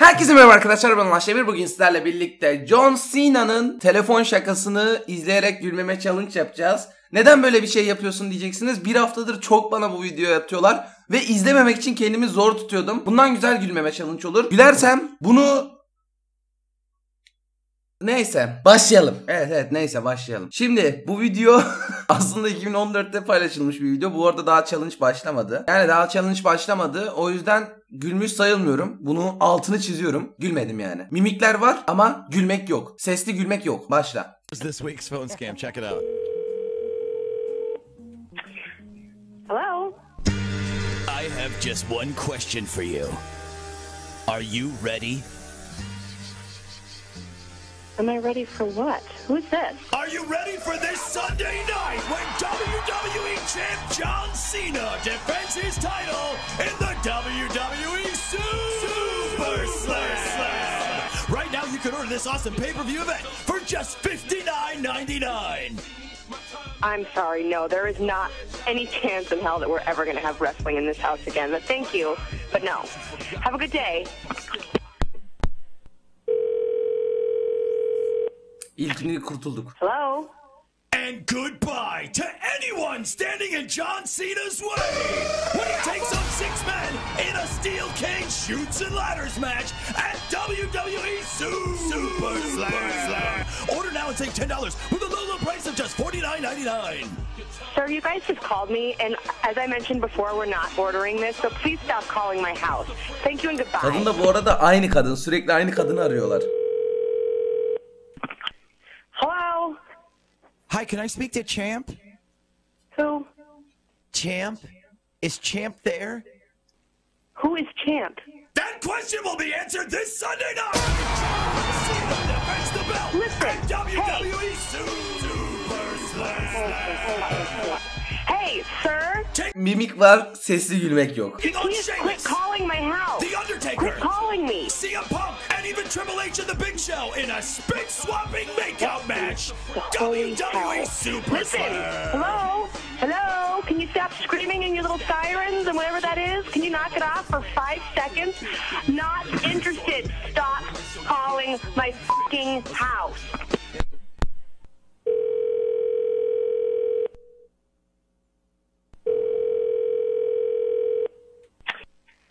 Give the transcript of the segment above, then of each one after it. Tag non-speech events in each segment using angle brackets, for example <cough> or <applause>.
Herkese merhaba arkadaşlar ben Ulaş Demir. Bugün sizlerle birlikte John Cena'nın telefon şakasını izleyerek gülmeme challenge yapacağız. Neden böyle bir şey yapıyorsun diyeceksiniz. Bir haftadır çok bana bu videoyu atıyorlar ve izlememek için kendimi zor tutuyordum. Bundan güzel gülmeme challenge olur. Gülersem bunu Neyse başlayalım. Evet evet neyse başlayalım. Şimdi bu video <laughs> aslında 2014'te paylaşılmış bir video. Bu arada daha challenge başlamadı. Yani daha challenge başlamadı. O yüzden gülmüş sayılmıyorum. Bunu altını çiziyorum. Gülmedim yani. Mimikler var ama gülmek yok. Sesli gülmek yok. Başla. this week's phone scam. Check it out. Hello? I have just one question for you. Are you ready? Am I ready for what? Who's this? Are you ready for this Sunday night when WWE Champ John Cena defends his title in the WWE Super Slam? Right now, you can order this awesome pay-per-view event for just $59.99. I'm sorry, no, there is not any chance in hell that we're ever going to have wrestling in this house again. But thank you, but no. Have a good day. İlkini kurtulduk. Hello? And goodbye to anyone standing in John Cena's way when he takes on six men in a steel cage shoots and ladders match at WWE Su- Super Slam. Order now and save ten dollars with a low, low price of just forty nine ninety nine. Sir, you guys just called me, and as I mentioned before, we're not ordering this, so please stop calling my house. Thank you and goodbye. Kadın da bu arada aynı kadın. Sürekli aynı kadını arıyorlar. Hello? Hi, can I speak to Champ? Who? Champ? Is Champ there? Who is Champ? That question will be answered this Sunday night. John Cena defends the belt Listen, at WWE Super Slam. Hey, sir? Mimik var, sesli gülmek yok. Please quit calling my house. The Undertaker, Quit calling me. CM Punk, and even Triple H and The Big Show in a spit swapping makeout match. Holy WWE. Super Listen, hello? Hello? Can you stop screaming in your little sirens and whatever that is? Can you knock it off for five seconds? Not interested. Stop calling my fucking house.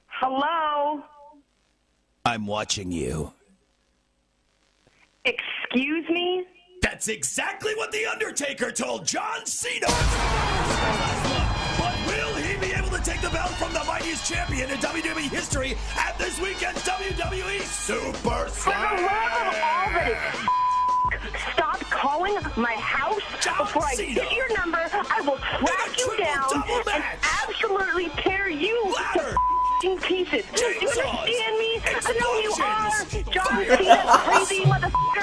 Hello? I'm watching you. Excuse me? That's exactly what The Undertaker told John Cena. But will he be able to take the belt from the mightiest champion in WWE history at this weekend's WWE Super For the love of all that is stop calling my house John before I Cena. get your number. I will track you down and absolutely tear you Ladder. to f***ing pieces. Do you understand me? I know you are. John Cena, crazy motherfucker.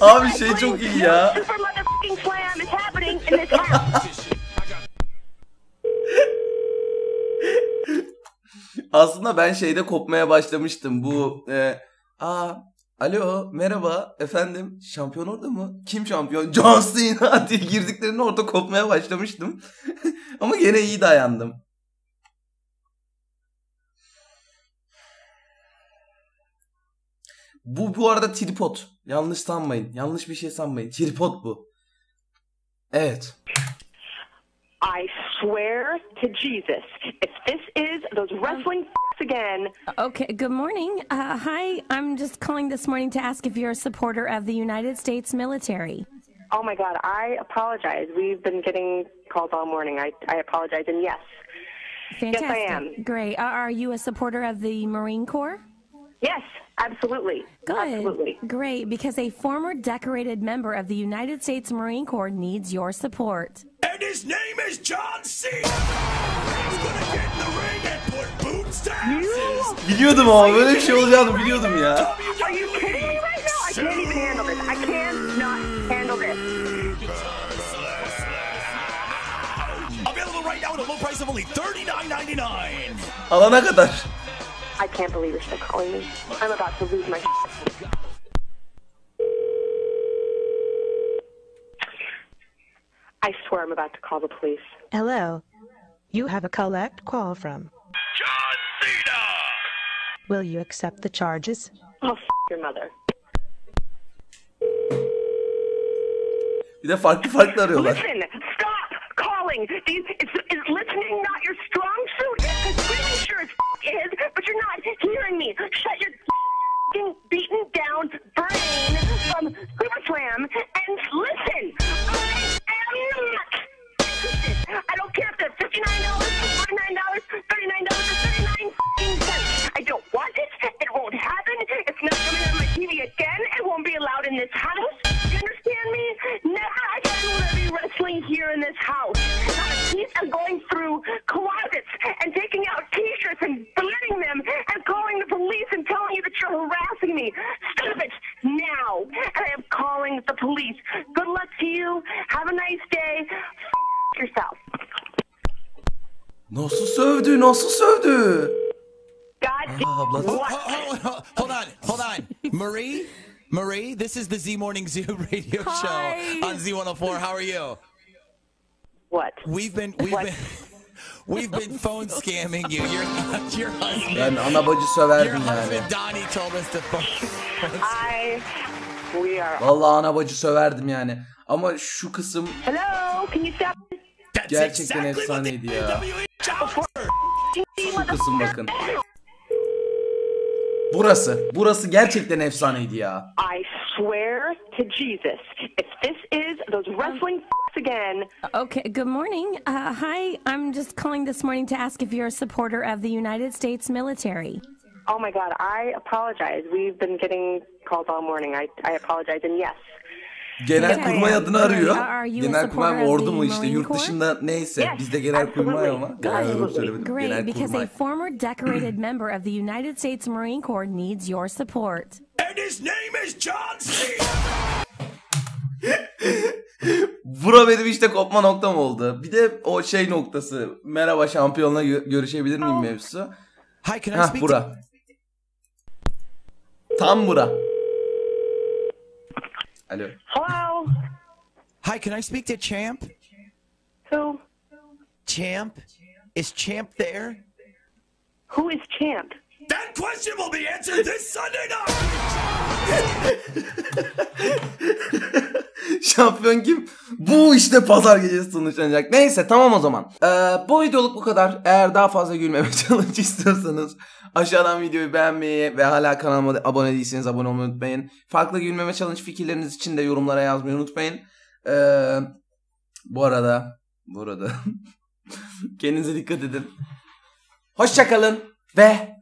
Abi şey çok iyi ya. Aslında ben şeyde kopmaya başlamıştım. Bu e, aa alo merhaba efendim şampiyon orada mı? Kim şampiyon? <laughs> John Cena diye girdiklerinde orada kopmaya başlamıştım. <laughs> Ama gene iyi dayandım. Bu bu arada tripod. Yanlış sanmayın. Yanlış bir şey sanmayın. Tripod bu. Evet. I swear to Jesus, if this is those wrestling f- again, Okay, good morning. Uh, hi, I'm just calling this morning to ask if you're a supporter of the United States military. oh my God, I apologize. We've been getting calls all morning. I, I apologize. And yes, Fantastic. Yes, I am. Great. Are, are you a supporter of the Marine Corps? Yes, absolutely. Good. Absolutely. Great, because a former decorated member of the United States Marine Corps needs your support. And his name is John Cena. He's gonna get in the ring and put boots to asses. Biliyordum ama böyle bir şey olacağını biliyordum ya. Are you kidding me right now? I can't even handle this. I cannot handle this. Available right now at a low price of only $39.99. Alana kadar. I can't believe you're still calling me. I'm about to lose my shit. I swear I'm about to call the police. Hello. You have a collect call from John Cena! Will you accept the charges? Oh, f- your mother. Bir de farklı farklı arıyorlar. Listen, stop calling. These, it's, is listening not your strong suit? Because screaming sure as f- is, but you're not hearing me. Shut that you're harassing me. Stop it now. And I am calling the police. Good luck to you. Have a nice day. F- yourself. Nasıl sövdü? Nasıl sövdü? God ah, damn. Aa, abla. Oh, oh, oh, hold on, hold on. Marie, Marie, this is the Z Morning Zoo <laughs> radio Hi. show on Z104. How are you? What? We've been, we've What? been, <laughs> we've been phone scamming you. Your, your husband, Ben ana bacı your söverdim yani. husband Donnie told us to phone. I. We are. Vallahi ana bacı söverdim yani. Ama şu kısım Hello? Can you stop? That's Gerçekten exactly what the efsaneydi ya. WWE şu kısım bakın. Burası. Burası gerçekten efsaneydi ya. I swear to Jesus, if this is those wrestling again, Okay, good morning. Uh, hi, I'm just calling this morning to ask if you're a supporter of the United States military. oh my God, I apologize. We've been getting calls all morning. I, I apologize. And yes, Genelkurmay adını arıyor. Are you a Genelkurmay mı supporter of ordu mu işte Marine yurt dışında neyse Yes, bizde genelkurmay ama. absolutely. Genel Absolutely. söylemedim. Great, because a former decorated <clears throat> member of the United States Marine Corps needs your support. And his name is John Cena. <laughs> Bura benim işte kopma noktam oldu. Bir de o şey noktası. Merhaba şampiyonla gö- görüşebilir miyim mevzusu? Hi, can I Hah speak to? bura. Tam bura. Alo. hello? Hi, can I speak to Champ? Who? Champ, is Champ there? Who is Champ? That question will be answered this Sunday night. <laughs> Şampiyon kim? Bu işte pazar gecesi sonuçlanacak. Neyse tamam o zaman. Ee, bu videoluk bu kadar. Eğer daha fazla gülmeme <laughs> challenge istiyorsanız aşağıdan videoyu beğenmeyi ve hala kanalıma abone değilseniz abone olmayı unutmayın. Farklı gülmeme challenge fikirleriniz için de yorumlara yazmayı unutmayın. Ee, bu arada bu arada <laughs> kendinize dikkat edin. Hoşçakalın ve